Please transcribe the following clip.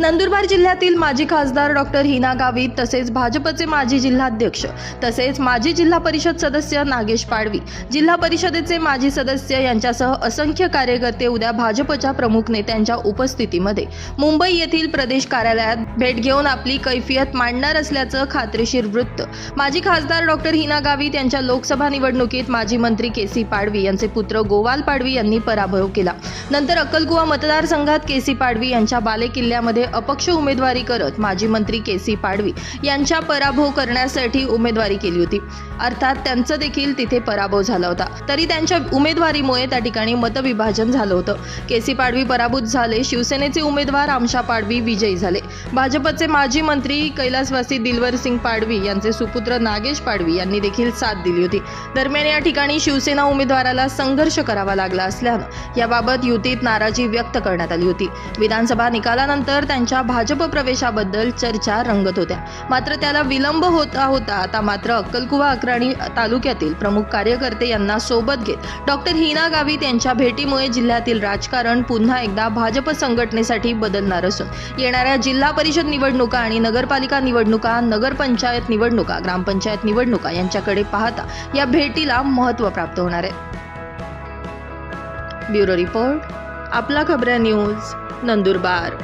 नंदुरबार जिल्ह्यातील माजी खासदार डॉक्टर हिना गावित तसेच भाजपचे माजी जिल्हाध्यक्ष तसेच माजी जिल्हा परिषद सदस्य नागेश पाडवी जिल्हा परिषदेचे माजी सदस्य यांच्यासह असंख्य कार्यकर्ते उद्या भाजपच्या प्रमुख नेत्यांच्या उपस्थितीमध्ये. मुंबई येथील प्रदेश कार्यालयात भेट घेऊन आपली कैफियत मांडणार असल्याचं खात्रीशीर वृत्त. माजी खासदार डॉक्टर हिना गावित यांच्या लोकसभा निवडणुकीत माजी मंत्री के सी पाडवी यांचे पुत्र गोवाल पाडवी यांनी पराभव केला. नंतर अक्कलकुवा मतदारसंघात के सी पाडवी यांच्या बालेकिल्ल्यामध्ये अपक्ष उमेदवारी करत माजी मंत्री के सी पाडवी यांच्या पराभव करण्यासाठी उमेदवारी केली होती. अर्थात त्यांचं देखील तिथे पराभव झाला होता. तरी त्यांच्या उमेदवारीमुळे त्या ठिकाणी मतविभाजन झालं होतं. के सी पाडवी पराभूत झाले शिवसेनेचे उमेदवार आमशा पाडवी विजयी झाले. भाजपचे माजी मंत्री कैलासवासी दिलवर सिंग पाडवी यांचे सुपुत्र नागेश पाडवी यांनी देखील साथ दिली होती. दरम्यान या ठिकाणी शिवसेना उमेदवाराला संघर्ष करावा लागला असल्यानं याबाबत युतीत नाराजी व्यक्त करण्यात आली होती. विधानसभा निकालानंतर त्यांच्या भाजप प्रवेशाबद्दल चर्चा रंगत होत्या. मात्र त्याला विलंब होता होता आता मात्र अक्कलकुवा अक्राणी तालुक्यातील प्रमुख कार्यकर्ते यांना सोबत घेत डॉक्टर हिना गावित यांच्या भेटीमुळे जिल्ह्यातील राजकारण पुन्हा एकदा भाजप संघटनेसाठी बदलणार असून येणाऱ्या जिल्हा परिषद निवडणुका आणि नगरपालिका निवडणुका नगरपंचायत निवडणुका ग्रामपंचायत निवडणुका यांच्याकडे पाहता या भेटीला महत्त्व प्राप्त होणार आहे. ब्युरो रिपोर्ट आपला खबऱ्या न्यूज नंदुरबार.